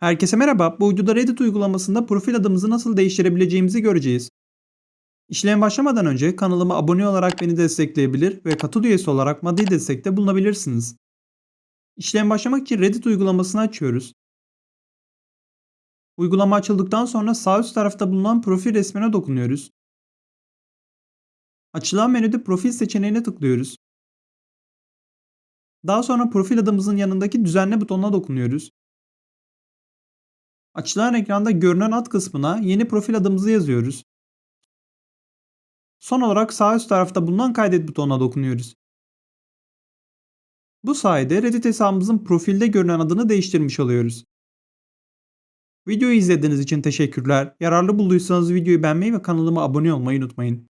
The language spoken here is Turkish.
Herkese merhaba. Bu videoda Reddit uygulamasında profil adımızı nasıl değiştirebileceğimizi göreceğiz. İşleme başlamadan önce kanalıma abone olarak beni destekleyebilir ve katıl üyesi olarak maddi destekte bulunabilirsiniz. İşlem başlamak için Reddit uygulamasını açıyoruz. Uygulama açıldıktan sonra sağ üst tarafta bulunan profil resmine dokunuyoruz. Açılan menüde profil seçeneğine tıklıyoruz. Daha sonra profil adımızın yanındaki düzenle butonuna dokunuyoruz. Açılan ekranda görünen alt kısmına yeni profil adımızı yazıyoruz. Son olarak sağ üst tarafta bulunan kaydet butonuna dokunuyoruz. Bu sayede Reddit hesabımızın profilde görünen adını değiştirmiş oluyoruz. Videoyu izlediğiniz için teşekkürler. Yararlı bulduysanız videoyu beğenmeyi ve kanalıma abone olmayı unutmayın.